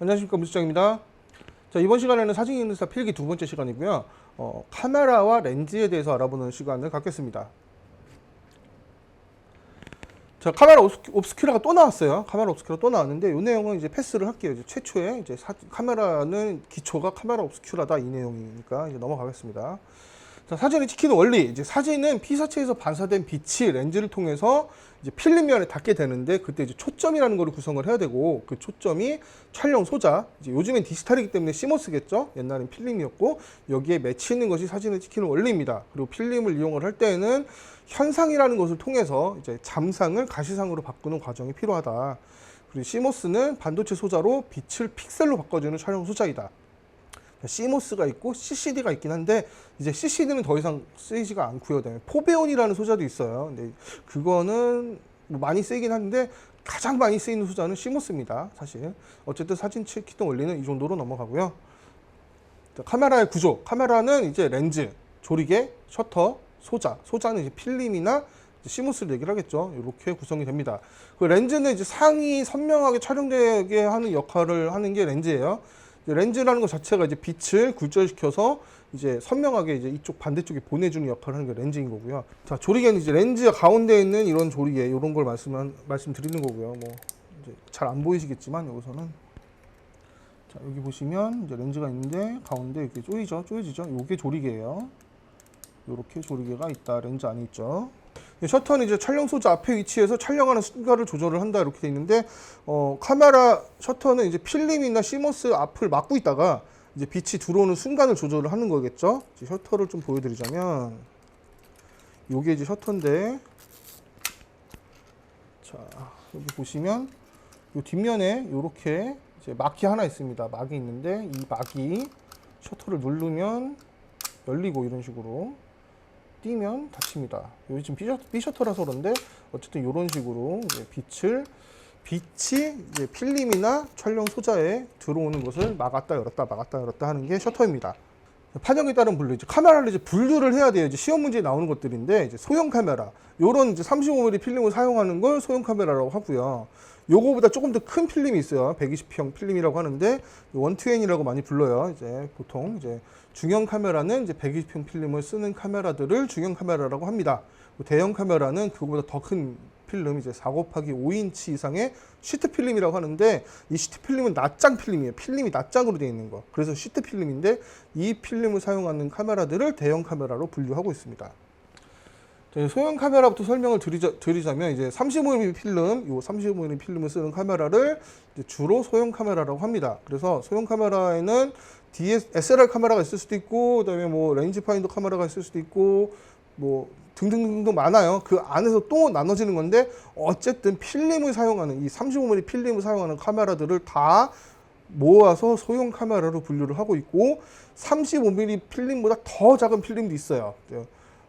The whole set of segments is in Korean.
안녕하십니까 무수장입니다. 자 이번 시간에는 사진 인스타 필기 두 번째 시간이고요. 어, 카메라와 렌즈에 대해서 알아보는 시간을 갖겠습니다. 자 카메라 옵스큐- 옵스큐 라가 또 나왔어요. 카메라 옵스큐라 또 나왔는데 이 내용은 이제 패스를 할게요. 이제 최초에 이제 사- 카메라는 기초가 카메라 옵스큐라다 이 내용이니까 이제 넘어가겠습니다. 자, 사진을 찍히는 원리. 이제 사진은 피사체에서 반사된 빛이 렌즈를 통해서 이제 필름면에 닿게 되는데 그때 이제 초점이라는 거를 구성을 해야 되고 그 초점이 촬영 소자. 이제 요즘엔 디지털이기 때문에 시모스겠죠. 옛날엔 필름이었고 여기에 맺히는 것이 사진을 찍히는 원리입니다. 그리고 필름을 이용을 할 때에는 현상이라는 것을 통해서 이제 잠상을 가시상으로 바꾸는 과정이 필요하다. 그리고 시모스는 반도체 소자로 빛을 픽셀로 바꿔주는 촬영 소자이다. 시모스가 있고 CCD가 있긴 한데 이제 CCD는 더 이상 쓰이지가 않고요. 그다음에 포베온이라는 소자도 있어요. 근데 그거는 뭐 많이 쓰이긴 한데 가장 많이 쓰이는 소자는 시모스입니다. 사실 어쨌든 사진 찍히는 원리는 이 정도로 넘어가고요. 자, 카메라의 구조. 카메라는 이제 렌즈, 조리개, 셔터, 소자. 소자는 이제 필름이나 이제 시모스를 얘기를 하겠죠. 이렇게 구성이 됩니다. 그 렌즈는 이제 상이 선명하게 촬영되게 하는 역할을 하는 게 렌즈예요. 렌즈라는 것 자체가 이제 빛을 굴절시켜서 이제 선명하게 이제 이쪽 반대쪽에 보내주는 역할을 하는 게 렌즈인 거고요. 자 조리개는 이제 렌즈 가운데 있는 이런 조리개 이런 걸 말씀 말씀드리는 거고요. 뭐 잘 안 보이시겠지만 여기서는 자 여기 보시면 이제 렌즈가 있는데 가운데 이렇게 조이죠, 조여지죠. 요게 조리개예요. 요렇게 조리개가 있다. 렌즈 안에 있죠. 이 셔터는 이제 촬영 소자 앞에 위치해서 촬영하는 순간을 조절을 한다 이렇게 돼 있는데 어, 카메라 셔터는 이제 필름이나 시모스 앞을 막고 있다가 이제 빛이 들어오는 순간을 조절을 하는 거겠죠. 셔터를 좀 보여드리자면 요게 이제 셔터인데 자 여기 보시면 요 뒷면에 요렇게 이제 막이 하나 있습니다. 막이 있는데 이 막이 셔터를 누르면 열리고 이런 식으로 띄면 닫힙니다. 여기 지금 B셔, B셔터라서 그런데 어쨌든 이런 식으로 빛을 빛이 필름이나 촬영 소자에 들어오는 것을 막았다 열었다 막았다 열었다 하는 게 셔터입니다. 판형에 따른 분류 이제 카메라를 이제 분류를 해야 돼요. 이제 시험 문제에 나오는 것들인데 이제 소형 카메라 요런 이제 35mm 필름을 사용하는 걸 소형 카메라라고 하고요. 요거보다 조금 더 큰 필름이 있어요. 120형 필름이라고 하는데 원투엔이라고 많이 불러요. 이제 보통 이제 중형 카메라는 이제 120형 필름을 쓰는 카메라들을 중형 카메라라고 합니다. 대형 카메라는 그거보다 더 큰 필름 이제 4 곱하기 5인치 이상의 시트 필름이라고 하는데 이 시트 필름은 낱장 필름이에요. 필름이 낱장으로 되어 있는 거. 그래서 시트 필름인데 이 필름을 사용하는 카메라들을 대형 카메라로 분류하고 있습니다. 자, 이제 소형 카메라부터 설명을 드리자, 드리자 면 이제 35mm 필름, 요 35mm 필름을 쓰는 카메라를 주로 소형 카메라라고 합니다. 그래서 소형 카메라에는 DS, SLR 카메라가 있을 수도 있고, 그다음에 뭐 렌즈 파인더 카메라가 있을 수도 있고, 뭐 등등등등 많아요. 그 안에서 또 나눠지는 건데 어쨌든 필름을 사용하는 이 35mm 필름을 사용하는 카메라들을 다 모아서 소형 카메라로 분류를 하고 있고 35mm 필름보다 더 작은 필름도 있어요.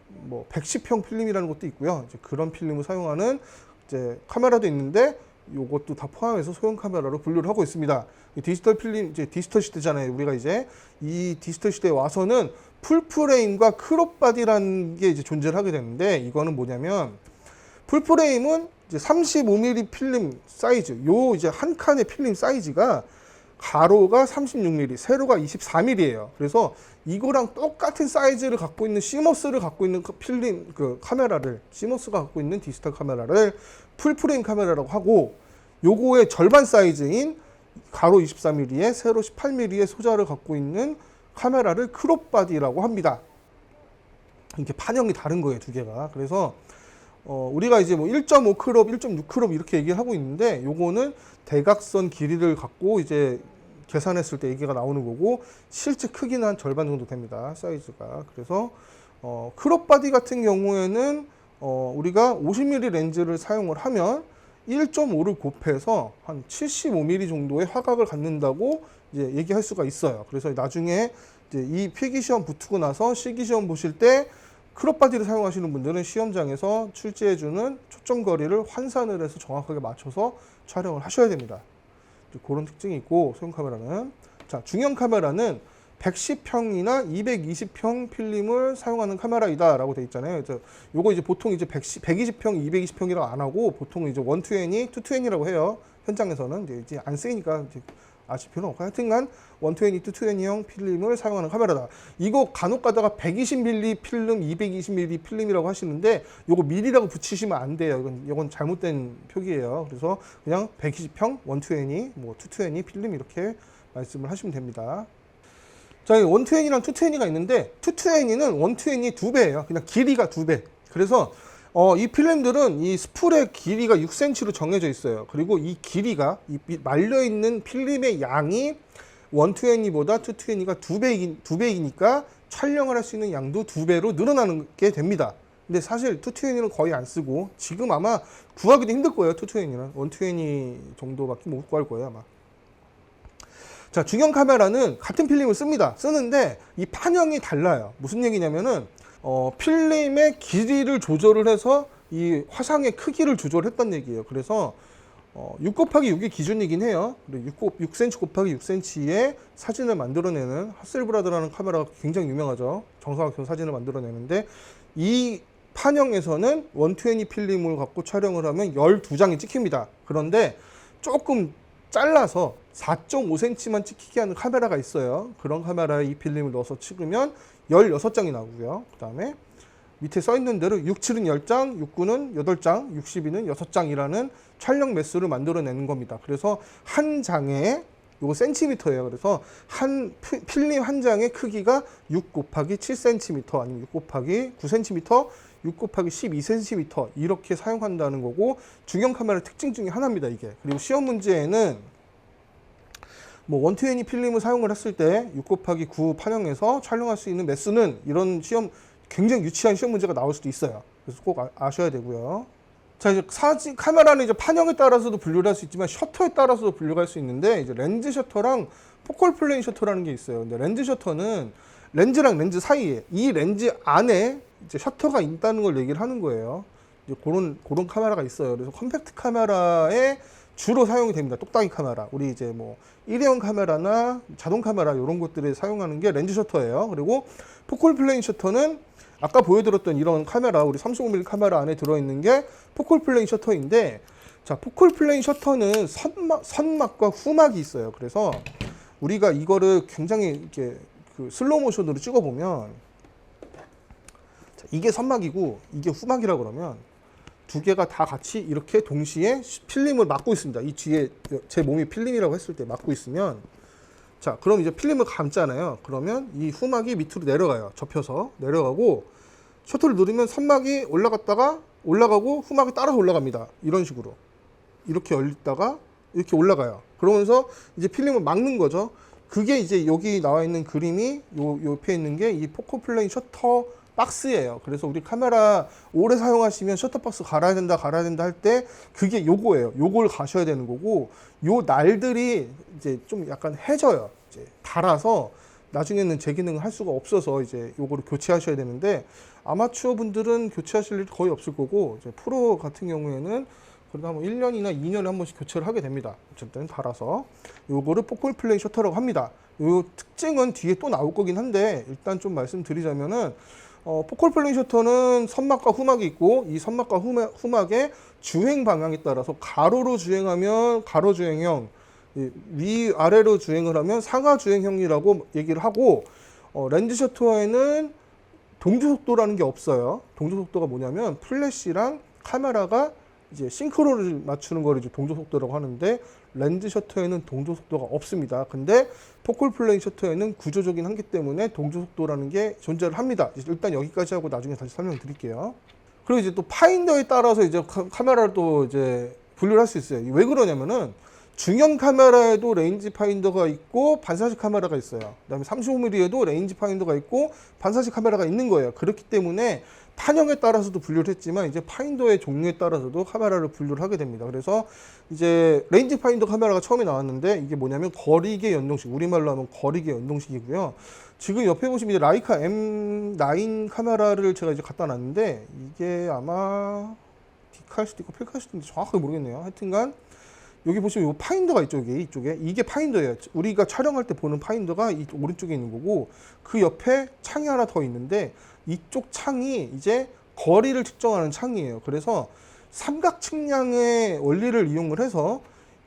뭐 110형 필름이라는 것도 있고요. 그런 필름을 사용하는 이제 카메라도 있는데 요것도 다 포함해서 소형 카메라로 분류를 하고 있습니다. 이 디지털 필름 이제 디지털 시대잖아요. 우리가 이제 이 디지털 시대에 와서는 풀프레임과 크롭바디라는 게 이제 존재를 하게 되는데 이거는 뭐냐면 풀프레임은 이제 35mm 필름 사이즈 요 이제 한 칸의 필름 사이즈가 가로가 36mm, 세로가 24mm예요. 그래서 이거랑 똑같은 사이즈를 갖고 있는 시머스를 갖고 있는 그 필름 그 카메라를 시머스가 갖고 있는 디지털 카메라를 풀프레임 카메라라고 하고 요거의 절반 사이즈인 가로 24mm에 세로 18mm의 소자를 갖고 있는 카메라를 크롭바디라고 합니다. 이렇게 판형이 다른 거예요, 두 개가. 그래서 어, 우리가 이제 뭐 1.5 크롭, 1.6 크롭 이렇게 얘기를 하고 있는데 요거는 대각선 길이를 갖고 이제 계산했을 때 얘기가 나오는 거고 실제 크기는 한 절반 정도 됩니다. 사이즈가. 그래서 어, 크롭 바디 같은 경우에는 어, 우리가 50mm 렌즈를 사용을 하면 1.5를 곱해서 한 75mm 정도의 화각을 갖는다고 이제 얘기할 수가 있어요. 그래서 나중에 이제 이 필기 시험 붙고 나서 실기 시험 보실 때 크롭 바디를 사용하시는 분들은 시험장에서 출제해주는 초점 거리를 환산을 해서 정확하게 맞춰서 촬영을 하셔야 됩니다. 그런 특징이 있고 소형 카메라는 자 중형 카메라는 110평이나 220평 필름을 사용하는 카메라이다라고 돼 있잖아요. 그래서 요거 이제 보통 이제 110, 120평, 220평이라고 안 하고 보통 이제 120, 220이라고 해요. 현장에서는 이제 안 쓰이니까 이제 아실 필요는 없고 하여튼간 120, 220형 필름을 사용하는 카메라다. 이거 간혹 가다가 120mm 필름, 220mm 필름이라고 하시는데 요거 밀이라고 붙이시면 안 돼요. 이건 이건 잘못된 표기예요. 그래서 그냥 120평, 120, 뭐 220 필름 이렇게 말씀을 하시면 됩니다. 자, 120이랑 220가 있는데 220은 120이 두 배예요. 그냥 길이가 두 배. 그래서 어, 이 필름들은 이 스풀의 길이가 6cm로 정해져 있어요. 그리고 이 길이가 이 말려 있는 필름의 양이 120보다 220가 두 배이기, 두 배이니까 촬영을 할 수 있는 양도 두 배로 늘어나는 게 됩니다. 근데 사실 220는 거의 안 쓰고 지금 아마 구하기도 힘들 거예요. 220은 120 정도밖에 못 구할 거예요 아마. 자, 중형 카메라는 같은 필름을 씁니다. 쓰는데 이 판형이 달라요. 무슨 얘기냐면은 어, 필름의 길이를 조절을 해서 이 화상의 크기를 조절했단 얘기예요. 그래서 어, 6 곱하기 6이 기준이긴 해요. 6, 6cm 곱하기 6cm의 사진을 만들어내는 하셀브라드라는 카메라가 굉장히 유명하죠. 정사각형 사진을 만들어내는데 이 판형에서는 120 필름을 갖고 촬영을 하면 12장이 찍힙니다. 그런데 조금 잘라서 4.5cm만 찍히게 하는 카메라가 있어요. 그런 카메라에 이 필름을 넣어서 찍으면 16장이 나오고요. 그 다음에 밑에 써 있는 대로 67은 10장, 69는 8장, 62는 6장이라는 촬영 매수를 만들어내는 겁니다. 그래서 한 장에 요거 센티미터예요. 그래서 한 피- 필름 한 장의 크기가 6 곱하기 7cm 아니면 6 곱하기 9cm, 6 곱하기 12cm 이렇게 사용한다는 거고 중형 카메라 특징 중에 하나입니다. 이게 그리고 시험 문제에는 뭐 원투애니 필름을 사용을 했을 때 6 곱하기 9 판형에서 촬영할 수 있는 매수는 이런 시험 굉장히 유치한 시험 문제가 나올 수도 있어요. 그래서 꼭 아, 아셔야 되고요. 자 이제 사진 카메라는 이제 판형에 따라서도 분류를 할 수 있지만 셔터에 따라서도 분류할 수 있는데 이제 렌즈 셔터랑 포컬 플레인 셔터라는 게 있어요. 근데 렌즈 셔터는 렌즈랑 렌즈 사이에 이 렌즈 안에 이제 셔터가 있다는 걸 얘기를 하는 거예요. 이제 그런 그런 카메라가 있어요. 그래서 컴팩트 카메라에 주로 사용이 됩니다. 똑딱이 카메라. 우리 이제 뭐 일회용 카메라나 자동 카메라 이런 것들에 사용하는 게 렌즈 셔터예요. 그리고 포컬 플레인 셔터는 아까 보여드렸던 이런 카메라, 우리 35mm 카메라 안에 들어있는 게 포컬 플레인 셔터인데, 자, 포컬 플레인 셔터는 선막, 선막과 후막이 있어요. 그래서 우리가 이거를 굉장히 이렇게 그 슬로우 모션으로 찍어보면, 자, 이게 선막이고, 이게 후막이라 그러면, 두 개가 다 같이 이렇게 동시에 필름을 막고 있습니다. 이 뒤에 제 몸이 필름이라고 했을 때 막고 있으면, 자, 그럼 이제 필름을 감잖아요. 그러면 이 후막이 밑으로 내려가요. 접혀서 내려가고 셔터를 누르면 선막이 올라갔다가 올라가고 후막이 따라서 올라갑니다. 이런 식으로 이렇게 열렸다가 이렇게 올라가요. 그러면서 이제 필름을 막는 거죠. 그게 이제 여기 나와 있는 그림이 요 옆에 있는 게 이 포커 플레인 셔터 박스예요. 그래서 우리 카메라 오래 사용하시면 셔터 박스 갈아야 된다, 갈아야 된다 할 때 그게 요거예요. 요걸 가셔야 되는 거고 요 날들이 이제 좀 약간 해져요. 이제 달아서 나중에는 제 기능을 할 수가 없어서 이제 요거를 교체하셔야 되는데 아마추어 분들은 교체하실 일 거의 없을 거고 이제 프로 같은 경우에는 그래도 한 1년이나 2년에 한 번씩 교체를 하게 됩니다. 어쨌든 달아서 요거를 포컬 플레이 셔터라고 합니다. 요 특징은 뒤에 또 나올 거긴 한데 일단 좀 말씀드리자면은 어, 포컬 플레이 셔터는 선막과 후막이 있고 이 선막과 후막, 후막의 주행 방향에 따라서 가로로 주행하면 가로 주행형, 이위 아래로 주행을 하면 상하 주행형이라고 얘기를 하고 어, 렌즈 셔터에는 동조 속도라는 게 없어요. 동조 속도가 뭐냐면 플래시랑 카메라가 이제 싱크로를 맞추는 거를 이제 동조 속도라고 하는데 렌즈 셔터에는 동조 속도가 없습니다. 근데 포컬 플레이 셔터에는 구조적인 한계 때문에 동조 속도라는 게 존재를 합니다. 일단 여기까지 하고 나중에 다시 설명드릴게요. 그리고 이제 또 파인더에 따라서 이제 카- 카메라를 또 이제 분류를 할 수 있어요. 왜 그러냐면은 중형 카메라에도 레인지 파인더가 있고 반사식 카메라가 있어요. 그다음에 35mm에도 레인지 파인더가 있고 반사식 카메라가 있는 거예요. 그렇기 때문에 판형에 따라서도 분류를 했지만 이제 파인더의 종류에 따라서도 카메라를 분류를 하게 됩니다. 그래서 이제 레인지 파인더 카메라가 처음에 나왔는데 이게 뭐냐면 거리계 연동식, 우리말로 하면 거리계 연동식이고요. 지금 옆에 보시면 이제 라이카 M9 카메라를 제가 이제 갖다 놨는데 이게 아마 디칼 수도 있고 필칼 수도 있는데 정확하게 모르겠네요. 하여튼간 여기 보시면 이 파인더가 있죠, 여기 이쪽에 이게 파인더예요. 우리가 촬영할 때 보는 파인더가 이 오른쪽에 있는 거고 그 옆에 창이 하나 더 있는데 이쪽 창이 이제 거리를 측정하는 창이에요. 그래서 삼각 측량의 원리를 이용을 해서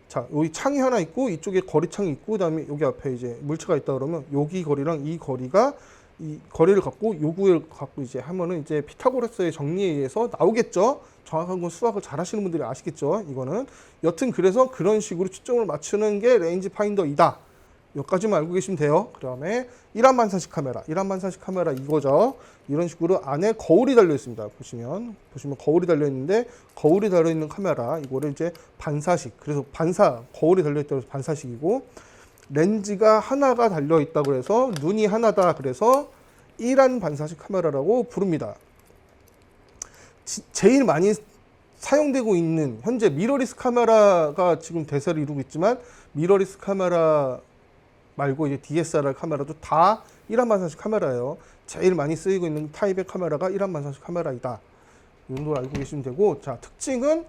자 여기 창이 하나 있고 이쪽에 거리 창이 있고 그다음에 여기 앞에 이제 물체가 있다 그러면 여기 거리랑 이 거리가 이 거리를 갖고 요구를 갖고 이제 하면은 이제 피타고라스의 정리에 의해서 나오겠죠. 정확한 건 수학을 잘 하시는 분들이 아시겠죠. 이거는 여튼 그래서 그런 식으로 초점을 맞추는 게 레인지 파인더이다. 여기까지만 알고 계시면 돼요. 그 다음에 1한 반사식 카메라, 1한 반사식 카메라 이거죠. 이런 식으로 안에 거울이 달려 있습니다. 보시면 보시면 거울이 달려 있는데 거울이 달려 있는 카메라 이거를 이제 반사식. 그래서 반사 거울이 달려 있다고 해서 반사식이고 렌즈가 하나가 달려 있다고 해서 눈이 하나다. 그래서 1한 반사식 카메라라고 부릅니다. 지- 제일 많이 사용되고 있는 현재 미러리스 카메라가 지금 대세를 이루고 있지만 미러리스 카메라 말고 이제 DSLR 카메라도 다 1한 반사식 카메라예요. 제일 많이 쓰이고 있는 타입의 카메라가 1한 반사식 카메라이다. 이 정도 알고 계시면 되고 자 특징은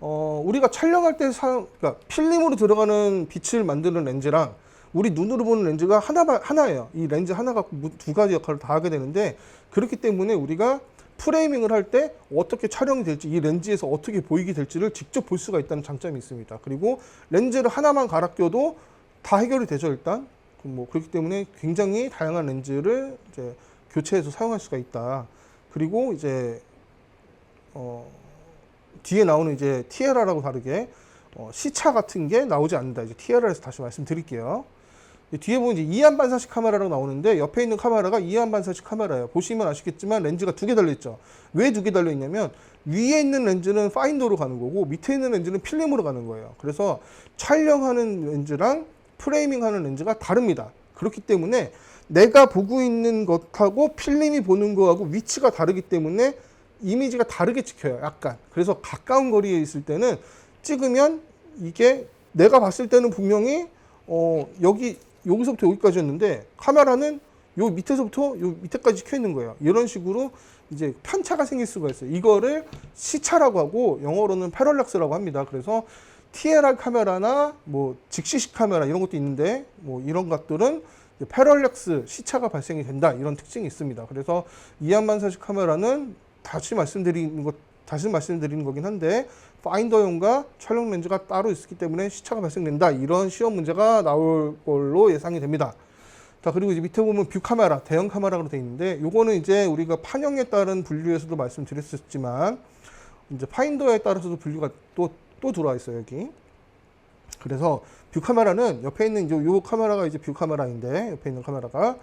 어, 우리가 촬영할 때 사용 그러니까 필름으로 들어가는 빛을 만드는 렌즈랑 우리 눈으로 보는 렌즈가 하나 하나예요. 이 렌즈 하나가 무- 두 가지 역할을 다 하게 되는데 그렇기 때문에 우리가 프레이밍을 할 때 어떻게 촬영이 될지 이 렌즈에서 어떻게 보이게 될지를 직접 볼 수가 있다는 장점이 있습니다. 그리고 렌즈를 하나만 갈아 껴도 다 해결이 되죠 일단 그뭐 그렇기 때문에 굉장히 다양한 렌즈를 이제 교체해서 사용할 수가 있다. 그리고 이제 어 뒤에 나오는 이제 TLR하고 다르게 어 시차 같은 게 나오지 않는다. 이제 TLR에서 다시 말씀드릴게요. 이 뒤에 보면 이제 이한 반사식 카메라라고 나오는데 옆에 있는 카메라가 이한 반사식 카메라예요. 보시면 아시겠지만 렌즈가 두 개 달려 있죠. 왜 두 개 달려 있냐면 위에 있는 렌즈는 파인더로 가는 거고 밑에 있는 렌즈는 필름으로 가는 거예요. 그래서 촬영하는 렌즈랑 프레이밍하는 렌즈가 다릅니다. 그렇기 때문에 내가 보고 있는 것하고 필름이 보는 거하고 위치가 다르기 때문에 이미지가 다르게 찍혀요. 약간. 그래서 가까운 거리에 있을 때는 찍으면 이게 내가 봤을 때는 분명히 어 여기 여기서부터 여기까지였는데 카메라는 요 밑에서부터 요 밑에까지 찍혀 있는 거예요. 이런 식으로 이제 편차가 생길 수가 있어요. 이거를 시차라고 하고 영어로는 패럴렉스라고 합니다. 그래서 TLR 카메라나 뭐 직시식 카메라 이런 것도 있는데 뭐 이런 것들은 패럴렉스 시차가 발생이 된다 이런 특징이 있습니다. 그래서 이한반사식 카메라는 다시 말씀드리는 것 다시 말씀드리는 거긴 한데 파인더용과 촬영 렌즈가 따로 있기 때문에 시차가 발생된다 이런 시험 문제가 나올 걸로 예상이 됩니다. 자 그리고 이제 밑에 보면 뷰 카메라 대형 카메라로 되어 있는데 요거는 이제 우리가 판형에 따른 분류에서도 말씀드렸었지만 이제 파인더에 따라서도 분류가 또 또 들어와 있어요 여기. 그래서 뷰 카메라는 옆에 있는 요, 요 카메라가 이제 뷰 카메라인데 옆에 있는 카메라가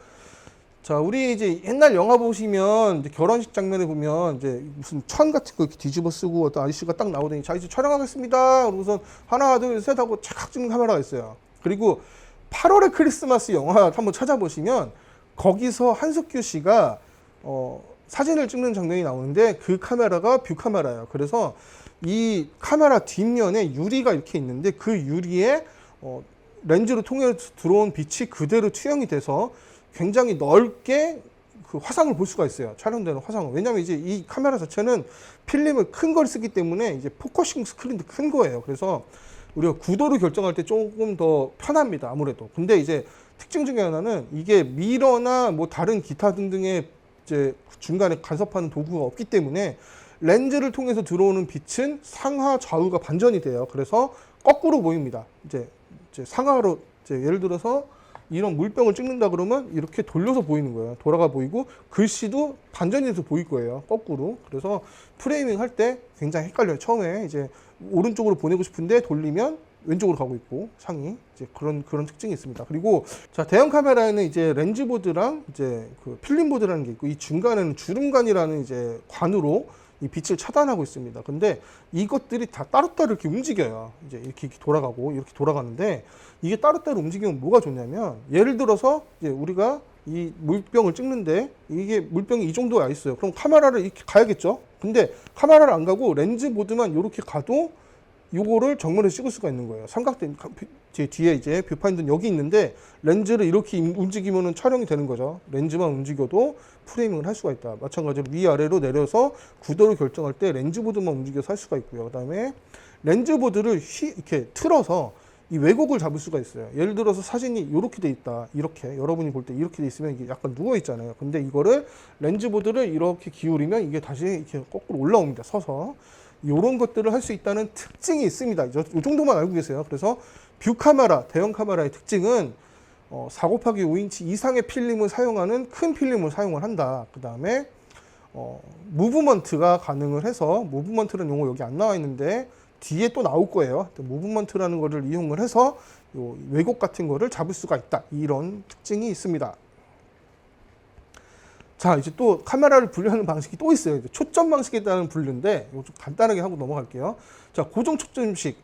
자 우리 이제 옛날 영화 보시면 이제 결혼식 장면에 보면 이제 무슨 천 같은 거 이렇게 뒤집어 쓰고 어떤 아저씨가 딱 나오더니 자 이제 촬영하겠습니다. 그러고선 하나 둘 셋 하고 착 찍는 카메라가 있어요. 그리고 8월의 크리스마스 영화 한번 찾아보시면 거기서 한석규 씨가 어, 사진을 찍는 장면이 나오는데 그 카메라가 뷰 카메라예요. 그래서 이 카메라 뒷면에 유리가 이렇게 있는데 그 유리에 어, 렌즈로 통해 들어온 빛이 그대로 투영이 돼서 굉장히 넓게 그 화상을 볼 수가 있어요. 촬영되는 화상을. 왜냐면 이제 이 카메라 자체는 필름을 큰 걸 쓰기 때문에 이제 포커싱 스크린도 큰 거예요. 그래서 우리가 구도를 결정할 때 조금 더 편합니다. 아무래도. 근데 이제 특징 중에 하나는 이게 미러나 뭐 다른 기타 등등의 이제 중간에 간섭하는 도구가 없기 때문에 렌즈를 통해서 들어오는 빛은 상하 좌우가 반전이 돼요. 그래서 거꾸로 보입니다. 이제, 이제 상하로 이제 예를 들어서 이런 물병을 찍는다 그러면 이렇게 돌려서 보이는 거예요. 돌아가 보이고 글씨도 반전이 돼서 보일 거예요. 거꾸로. 그래서 프레이밍 할 때 굉장히 헷갈려요. 처음에 이제 오른쪽으로 보내고 싶은데 돌리면 왼쪽으로 가고 있고 상이 이제 그런 그런 특징이 있습니다. 그리고 자 대형 카메라에는 이제 렌즈 보드랑 이제 그 필름 보드라는 게 있고 이 중간에는 주름관이라는 이제 관으로 이 빛을 차단하고 있습니다. 근데 이것들이 다 따로따로 이렇게 움직여요. 이제 이렇게, 이렇게 돌아가고 이렇게 돌아가는데 이게 따로따로 움직이면 뭐가 좋냐면 예를 들어서 이제 우리가 이 물병을 찍는데 이게 물병이 이 정도가 있어요. 그럼 카메라를 이렇게 가야겠죠. 근데 카메라를 안 가고 렌즈 보드만 이렇게 가도 요거를 정면에 찍을 수가 있는 거예요. 삼각대 제 뒤에 이제 뷰파인더는 여기 있는데 렌즈를 이렇게 임- 움직이면은 촬영이 되는 거죠. 렌즈만 움직여도 프레이밍을 할 수가 있다. 마찬가지로 위아래로 내려서 구도를 결정할 때 렌즈 보드만 움직여서 할 수가 있고요. 그다음에 렌즈 보드를 휘 이렇게 틀어서 이 왜곡을 잡을 수가 있어요. 예를 들어서 사진이 이렇게 돼 있다. 이렇게 여러분이 볼 때 이렇게 돼 있으면 이게 약간 누워 있잖아요. 근데 이거를 렌즈 보드를 이렇게 기울이면 이게 다시 이렇게 거꾸로 올라옵니다. 서서 이런 것들을 할 수 있다는 특징이 있습니다. 이 정도만 알고 계세요. 그래서 뷰 카메라, 대형 카메라의 특징은 어, 4 곱하기 5인치 이상의 필름을 사용하는 큰 필름을 사용을 한다. 그 다음에 어, 무브먼트가 가능을 해서 무브먼트라는 용어 여기 안 나와 있는데 뒤에 또 나올 거예요. 무브먼트라는 거를 이용을 해서 요 왜곡 같은 거를 잡을 수가 있다. 이런 특징이 있습니다. 자, 이제 또 카메라를 분류하는 방식이 또 있어요. 초점 방식에 따른 분류인데 이거 좀 간단하게 하고 넘어갈게요. 자, 고정 초점식.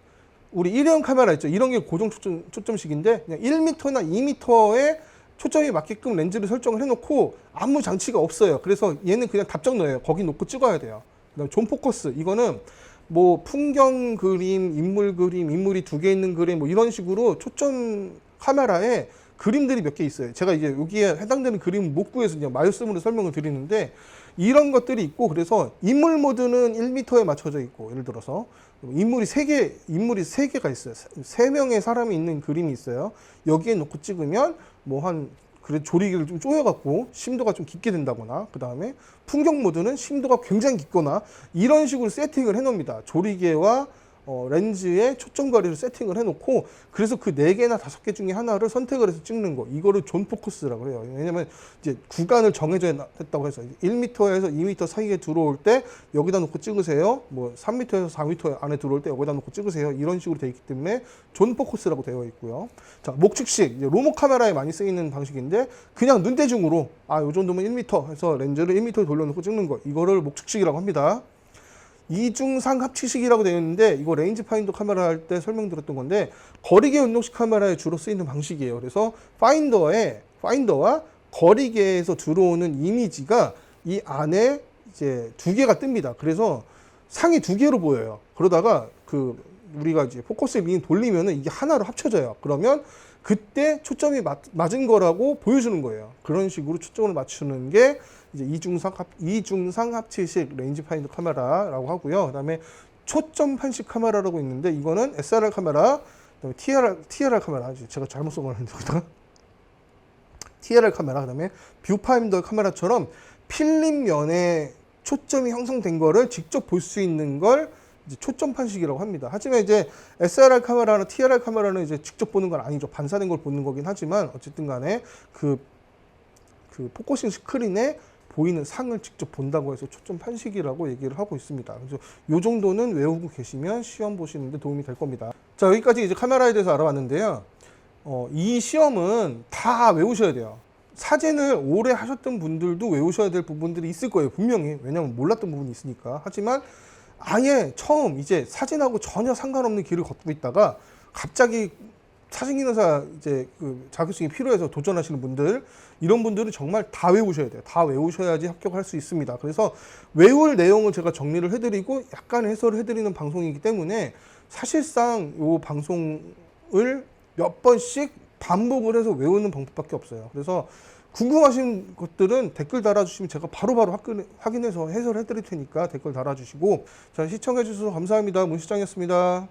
우리 일회용 카메라 있죠. 이런 게 고정 초점, 초점식인데 그냥 1m나 2m의 초점이 맞게끔 렌즈를 설정을 해놓고 아무 장치가 없어요. 그래서 얘는 그냥 답정너예요. 거기 놓고 찍어야 돼요. 그다음에 존 포커스 이거는 뭐 풍경 그림, 인물 그림, 인물이 두 개 있는 그림 뭐 이런 식으로 초점 카메라에 그림들이 몇 개 있어요. 제가 이제 여기에 해당되는 그림 못 구해서 그냥 말씀으로 설명을 드리는데 이런 것들이 있고 그래서 인물 모드는 1m에 맞춰져 있고 예를 들어서 인물이 세 개, 인물이 세 개가 있어요. 세 명의 사람이 있는 그림이 있어요. 여기에 놓고 찍으면 뭐한 그래 조리기를 좀 조여갖고 심도가 좀 깊게 된다거나 그 다음에 풍경 모드는 심도가 굉장히 깊거나 이런 식으로 세팅을 해놓습니다. 조리개와 어, 렌즈의 초점 거리를 세팅을 해놓고 그래서 그 네 개나 다섯 개 중에 하나를 선택을 해서 찍는 거 이거를 존 포커스라고 해요. 왜냐면 이제 구간을 정해져 했다고 해서 1m에서 2m 사이에 들어올 때 여기다 놓고 찍으세요. 뭐 3m에서 4m 안에 들어올 때 여기다 놓고 찍으세요. 이런 식으로 되어 있기 때문에 존 포커스라고 되어 있고요. 자 이제 로모 카메라에 많이 쓰이는 방식인데 그냥 눈대중으로 아요 정도면 1m 해서 렌즈를 1m 돌려놓고 찍는 거 이거를 목축식이라고 합니다. 이중상 합치식이라고 되어 있는데 이거 레인지 파인더 카메라 할 때 설명드렸던 건데 거리계 운동식 카메라에 주로 쓰이는 방식이에요. 그래서 파인더에 파인더와 거리계에서 들어오는 이미지가 이 안에 이제 두 개가 뜹니다. 그래서 상이 두 개로 보여요. 그러다가 그 우리가 이제 포커스 링 돌리면은 이게 하나로 합쳐져요. 그러면 그때 초점이 맞, 맞은 거라고 보여주는 거예요. 그런 식으로 초점을 맞추는 게 이제 이중상 합, 이중상 합치식 레인지 파인더 카메라라고 하고요. 그다음에 초점 판식 카메라라고 있는데 이거는 SLR 카메라, 그다음에 TLR TLR 카메라. 제가 잘못 써버렸는데 거기다가 TLR 카메라, 그다음에 뷰파인더 카메라처럼 필름 면에 초점이 형성된 거를 직접 볼 수 있는 걸 초점 판식이라고 합니다. 하지만 이제 SLR 카메라나 TLR 카메라는 이제 직접 보는 건 아니죠. 반사된 걸 보는 거긴 하지만 어쨌든 간에 그, 그 포커싱 스크린에 보이는 상을 직접 본다고 해서 초점 판식이라고 얘기를 하고 있습니다. 그래서 요 정도는 외우고 계시면 시험 보시는데 도움이 될 겁니다. 자, 여기까지 이제 카메라에 대해서 알아봤는데요. 어, 이 시험은 다 외우셔야 돼요. 사진을 오래 하셨던 분들도 외우셔야 될 부분들이 있을 거예요. 분명히. 왜냐면 몰랐던 부분이 있으니까. 하지만 아예 처음 이제 사진하고 전혀 상관없는 길을 걷고 있다가 갑자기 사진기능사 이제 그 자격증이 필요해서 도전하시는 분들 이런 분들은 정말 다 외우셔야 돼요. 다 외우셔야지 합격할 수 있습니다. 그래서 외울 내용을 제가 정리를 해드리고 약간 해설을 해드리는 방송이기 때문에 사실상 이 방송을 몇 번씩 반복을 해서 외우는 방법밖에 없어요. 그래서 궁금하신 것들은 댓글 달아주시면 제가 바로바로 바로 확인해서 해설해 드릴 테니까 댓글 달아주시고 자 시청해 주셔서 감사합니다. 문시장이었습니다.